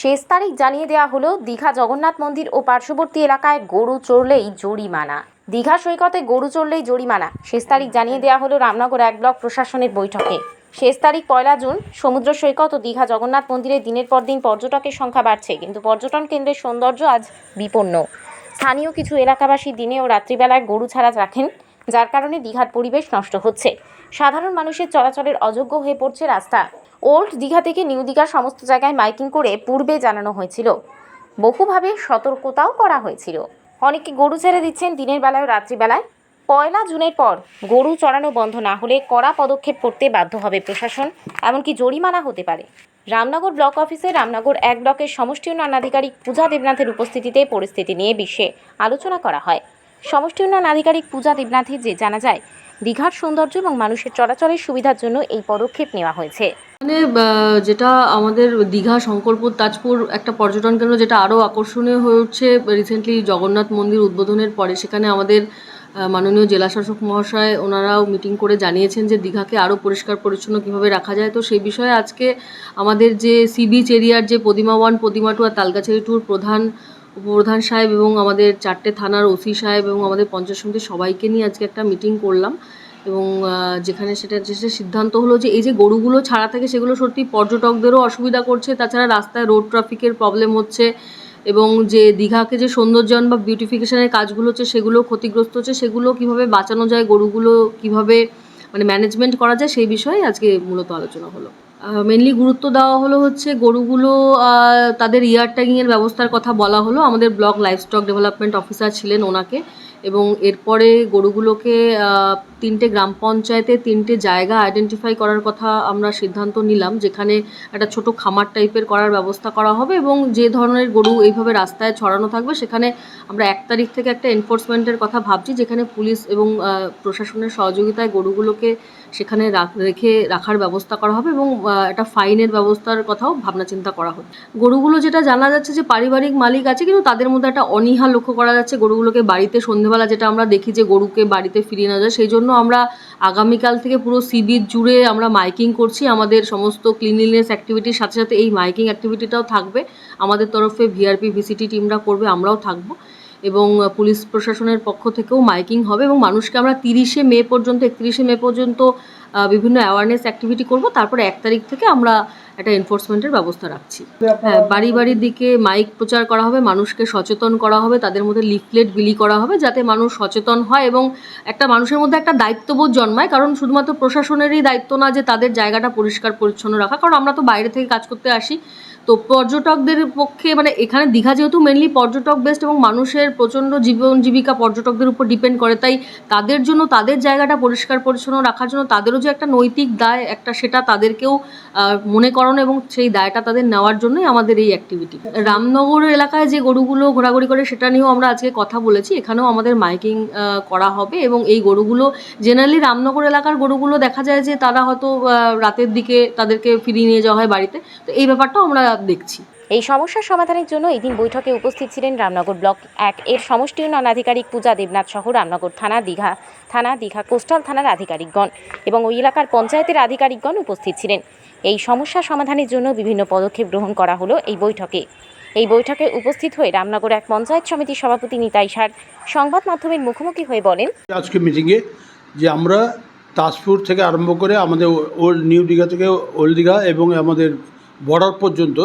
শেষ তারিখ জানিয়ে দেওয়া হলো, দীঘা জগন্নাথ মন্দির ও পার্শ্ববর্তী এলাকায় গরু চড়লেই জরিমানা। দীঘা সৈকতে গরু চড়লেই জরিমানা। শেষ তারিখ জানিয়ে দেওয়া হলো রামনগর এক ব্লক প্রশাসনের বৈঠকে। শেষ তারিখ পয়লা জুন, সমুদ্র সৈকত ও দীঘা জগন্নাথ মন্দিরে দিনের পর দিন পর্যটকের সংখ্যা বাড়ছে, কিন্তু পর্যটন কেন্দ্রের সৌন্দর্য আজ বিপন্ন। স্থানীয় কিছু এলাকাবাসী দিনে ও রাত্রিবেলায় গরু ছাড়া রাখেন। যার কারণে দীঘার পরিবেশ নষ্ট হচ্ছে। সাধারণ মানুষের চলাচলের অযোগ্য হয়ে পড়ছে রাস্তা। ওল্ড দীঘা থেকে নিউ দীঘার সমস্ত জায়গায় মাইকিং করে পূর্বে জানানো হয়েছিল। বহুভাবে সতর্কতাও করা হয়েছিল। অনেকে গরু ছেড়ে দিচ্ছেন দিনের বেলায় রাত্রিবেলায়। পয়লা জুনের পর গরু চড়ানো বন্ধ না হলে কড়া পদক্ষেপ করতে বাধ্য হবে প্রশাসন, এমনকি জরিমানা হতে পারে। রামনগর ব্লক অফিসে রামনগর এক ব্লকের সমষ্টি উন্নয়ন আধিকারিক পূজা দেবনাথের উপস্থিতিতে পরিস্থিতি নিয়ে বিশ্বে আলোচনা করা হয়। সমষ্টি উন্নয়ন আধিকারিক পূজা দেবনাথের যে জানা যায়, দীঘার সৌন্দর্য এবং মানুষের চলাচলের সুবিধার জন্য এই পদক্ষেপ নেওয়া হয়েছে। মানে যেটা আমাদের দীঘা, শঙ্করপুর, তাজপুর একটা পর্যটন কেন্দ্র যেটা আরও আকর্ষণীয় হয়ে উঠছে রিসেন্টলি জগন্নাথ মন্দির উদ্বোধনের পরে সেখানে আমাদের মাননীয় জেলাশাসক মহাশয় ওনারাও মিটিং করে জানিয়েছেন যে দীঘাকে আরও পরিষ্কার, পরিচ্ছন্ন কীভাবে রাখা যায়। তো সেই বিষয়ে আজকে আমাদের যে সি বিচ এরিয়ার যে প্রতিমা ওয়ান প্রতিমা টু আর তালগাছাড়ি টুর প্রধান উপপ্রধান সাহেব এবং আমাদের চারটে থানার ওসি সাহেব এবং আমাদের পঞ্চায়েত সমিতির সবাইকে নিয়ে আজকে একটা মিটিং করলাম এবং যেখানে সেটা যে সিদ্ধান্ত হলো যে এই যে গরুগুলো ছাড়া থাকে সেগুলো সত্যি পর্যটকদেরও অসুবিধা করছে। তাছাড়া রাস্তায় রোড ট্রাফিকের প্রবলেম হচ্ছে এবং যে দীঘাকে যে সৌন্দর্যন বা বিউটিফিকেশনের কাজগুলো হচ্ছে সেগুলো ক্ষতিগ্রস্ত হচ্ছে, সেগুলো কীভাবে বাঁচানো যায়, গরুগুলো কীভাবে মানে ম্যানেজমেন্ট করা যায় সেই বিষয়ে আজকে মূলত আলোচনা হলো। মেনলি গুরুত্ব দেওয়া হলো হচ্ছে গরুগুলো তাদের ইয়ার ট্যাগিংয়ের ব্যবস্থার কথা বলা হলো। আমাদের ব্লক লাইভস্টক ডেভেলপমেন্ট অফিসার ছিলেন ওনাকে এবং এরপরে গরুগুলোকে তিনটে গ্রাম পঞ্চায়েতে তিনটে জায়গা আইডেন্টিফাই করার কথা আমরা সিদ্ধান্ত নিলাম, যেখানে একটা ছোট খামার টাইপের করার ব্যবস্থা করা হবে এবং যে ধরনের গরু এইভাবে রাস্তায় ছড়ানো থাকবে, সেখানে আমরা এক তারিখ থেকে একটা এনফোর্সমেন্টের কথা ভাবছি, যেখানে পুলিশ এবং প্রশাসনের সহযোগিতায় গরুগুলোকে সেখানে রাখ- রেখে রাখার ব্যবস্থা করা হবে এবং একটা ফাইনের ব্যবস্থার কথাও ভাবনা চিন্তা করা হবে। গরুগুলো যেটা জানা যাচ্ছে যে পারিবারিক মালিক আছে, কিন্তু তাদের মধ্যে একটা অনীহা লক্ষ্য করা যাচ্ছে। গরুগুলোকে বাড়িতে সন্ধেবেলা যেটা আমরা দেখি যে গরুকে বাড়িতে ফিরিয়ে নেওয়া যায়, সেই জন্য আমরা আগামীকাল থেকে পুরো সি জুড়ে আমরা মাইকিং করছি। আমাদের সমস্ত ক্লিনলিনেস অ্যাক্টিভিটির সাথে সাথে এই মাইকিং অ্যাক্টিভিটিটাও থাকবে। আমাদের তরফে ভিআরপি ভিসিটি টিমরা করবে, আমরাও থাকব। এবং পুলিশ প্রশাসনের পক্ষ থেকেও মাইকিং হবে এবং মানুষকে আমরা তিরিশে মে পর্যন্ত, একত্রিশে মে পর্যন্ত বিভিন্ন অ্যাওয়ারনেস অ্যাক্টিভিটি করব। তারপরে এক তারিখ থেকে আমরা একটা এনফোর্সমেন্টের ব্যবস্থা রাখছি। হ্যাঁ বাড়ি বাড়ির দিকে মাইক প্রচার করা হবে মানুষকে সচেতন করা হবে তাদের মধ্যে লিফলেট বিলি করা হবে যাতে মানুষ সচেতন হয় এবং একটা মানুষের মধ্যে একটা দায়িত্ববোধ জন্মায়। কারণ শুধুমাত্র প্রশাসনেরই দায়িত্ব না যে তাদের জায়গাটা পরিষ্কার পরিচ্ছন্ন রাখা কারণ আমরা তো বাইরে থেকে কাজ করতে আসি। তো পর্যটকদের পক্ষে মানে এখানে দীঘা যেহেতু মেনলি পর্যটক বেস্ট এবং মানুষের প্রচণ্ড জীবন জীবিকা পর্যটকদের উপর ডিপেন্ড করে তাই তাদের জন্য তাদের জায়গাটা পরিষ্কার পরিচ্ছন্ন রাখার জন্য তাদেরও যে একটা নৈতিক দায় একটা সেটা তাদেরকেও মনে মনে করানো এবং সেই দায়টা তাদের নেওয়ার জন্যই আমাদের এই অ্যাক্টিভিটি রামনগর এলাকায় যে গরুগুলো ঘোরাঘুরি করে, সেটা নিয়েও আমরা আজকে কথা বলেছি। এখানেও আমাদের মাইকিং করা হবে এবং এই গরুগুলো জেনারেলি রামনগর এলাকার গরুগুলো দেখা যায় যে তারা হয়তো রাতের দিকে তাদেরকে ফিরিয়ে নিয়ে যাওয়া হয় বাড়িতে। তো এই ব্যাপারটাও আমরা দেখছি। এই সমস্যার সমাধানের জন্য এদিন বৈঠকে উপস্থিত ছিলেন রামনগর ব্লক এক এর সমষ্টি উন্নয়ন আধিকারিক পূজা দেবনাথ সহ রামনগর থানা দীঘা থানা দীঘা, কোস্টাল থানার আধিকারিকগণ এবং ওই এলাকার পঞ্চায়েতের আধিকারিকগণ উপস্থিত ছিলেন। এই সমস্যা সমাধানের জন্য বিভিন্ন পদক্ষেপ গ্রহণ করা হলো এই বৈঠকে। এই বৈঠকে উপস্থিত হয়ে রামনগর এক পঞ্চায়েত সমিতির সভাপতি নিতাই সার সংবাদ মাধ্যমের মুখোমুখি হয়ে বলেন, আজকে মিটিংয়ে যে আমরা তাজপুর থেকে আরম্ভ করে আমাদের ওল্ড নিউ দীঘা থেকে ওল্ড দীঘা এবং আমাদের বর্ডার পর্যন্ত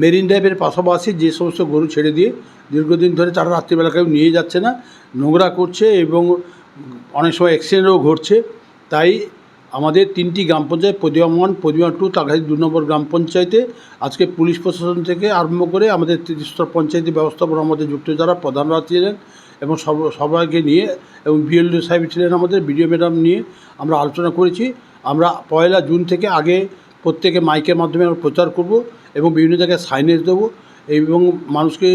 মেরিন ড্রাইভের পাশাপাশি যে সমস্ত গরু ছেড়ে দিয়ে দীর্ঘদিন ধরে তারা রাত্রিবেলা কেউ নিয়ে যাচ্ছে না, নোংরা করছে এবং অনেক সময় অ্যাক্সিডেন্টও ঘটছে। তাই আমাদের তিনটি গ্রাম পঞ্চায়েত প্রতিমা ওয়ান প্রতিমা টু তাকাশি দু নম্বর গ্রাম পঞ্চায়েতে আজকে পুলিশ প্রশাসন থেকে আরম্ভ করে আমাদের ত্রিস্তর পঞ্চায়েতি ব্যবস্থাপনা আমাদের যুক্ত যারা প্রধানরা ছিলেন এবং সব, সবাইকে নিয়ে এবং বিএলডি সাহেব ছিলেন আমাদের বিডিও ম্যাডাম নিয়ে আমরা আলোচনা করেছি। আমরা পয়লা জুন থেকে আগে প্রত্যেকে মাইকের মাধ্যমে আমরা প্রচার করব এবং বিভিন্ন জায়গায় সাইনেজ দেবো এবং মানুষকে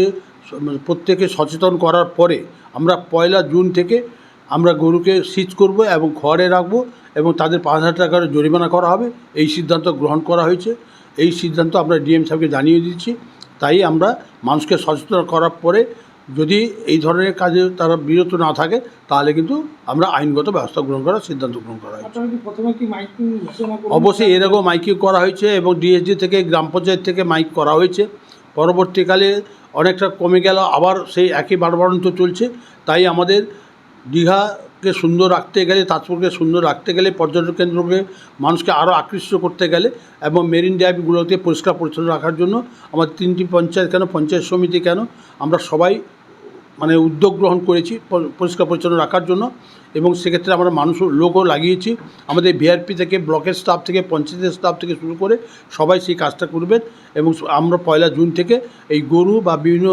মানে প্রত্যেকে সচেতন করার পরে আমরা পয়লা জুন থেকে আমরা গরুকে সিজ করব এবং ঘরে রাখব এবং তাদের পাঁচ হাজার টাকার জরিমানা করা হবে। এই সিদ্ধান্ত গ্রহণ করা হয়েছে। এই সিদ্ধান্ত আমরা ডিএম সাহেবকে জানিয়ে দিচ্ছি। তাই আমরা মানুষকে সচেতন করার পরে যদি এই ধরনের কাজে তারা বিরত না থাকে তাহলে কিন্তু আমরা আইনগত ব্যবস্থা গ্রহণ করার সিদ্ধান্ত গ্রহণ করা হয়েছে? অবশ্যই এরকম মাইকিং করা হয়েছে এবং ডিএসডি থেকে গ্রাম পঞ্চায়েত থেকে মাইক করা হয়েছে। পরবর্তীকালে অনেকটা কমে গেল আবার সেই একই বাড়বাড়ন্ত চলছে। তাই আমাদের দীঘাকে সুন্দর রাখতে গেলে, তাজপুরকে সুন্দর রাখতে গেলে, পর্যটন কেন্দ্রকে মানুষকে আরও আকৃষ্ট করতে গেলে এবং মেরিন ড্রাইভগুলোকে পরিষ্কার পরিচ্ছন্ন রাখার জন্য আমাদের তিনটি পঞ্চায়েত কেন, পঞ্চায়েত সমিতি কেন, আমরা সবাই মানে উদ্যোগ গ্রহণ করেছি পরিষ্কার পরিচ্ছন্ন রাখার জন্য এবং সেক্ষেত্রে আমরা মানুষ, লোকও লাগিয়েছি। আমাদের ভিআরপি থেকে, ব্লকের স্টাফ থেকে, পঞ্চায়েতের স্টাফ থেকে শুরু করে সবাই সেই কাজটা করবেন এবং আমরা পয়লা জুন থেকে এই গরু বা বিভিন্ন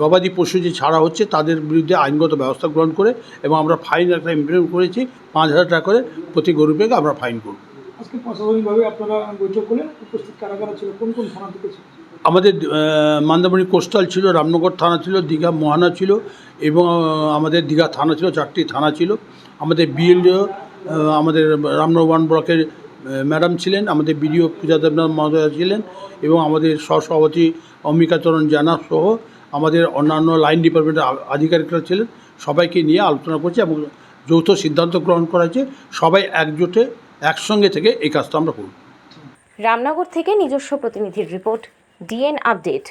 গবাদি পশু যে ছাড়া হচ্ছে তাদের বিরুদ্ধে আইনগত ব্যবস্থা গ্রহণ করে এবং আমরা ফাইন একটা ইমপ্লিমেন্ট করেছি পাঁচ হাজার টাকা করে প্রতি গরু পেকে আমরা ফাইন করব। আজকে প্রশাসনিকভাবে আপনারা বৈঠক করলেন উপস্থিত কারা কারা ছিল কোন কোন থানা থেকে ছিল? আমাদের মান্দামণি কোস্টাল ছিল রামনগর থানা ছিল দীঘা মোহানা ছিল এবং আমাদের দীঘা থানা ছিল চারটি থানা ছিল। আমাদের বিএলও আমাদের রামনগর ওয়ান ব্লকের ম্যাডাম ছিলেন আমাদের বিডিও পূজা দেবনাথ মহোদয় ছিলেন এবং আমাদের সহসভাপতি অম্বিকাচরণ জানা সহ আমাদের অন্যান্য লাইন ডিপার্টমেন্টের আধিকারিকরা ছিলেন, সবাইকে নিয়ে আলোচনা করছে এবং যৌথ সিদ্ধান্ত গ্রহণ করা হয়েছে। সবাই একজোটে একসঙ্গে থেকে এই কাজটা আমরা করব। রামনগর থেকে নিজস্ব প্রতিনিধির রিপোর্ট, ডিএন আপডেট।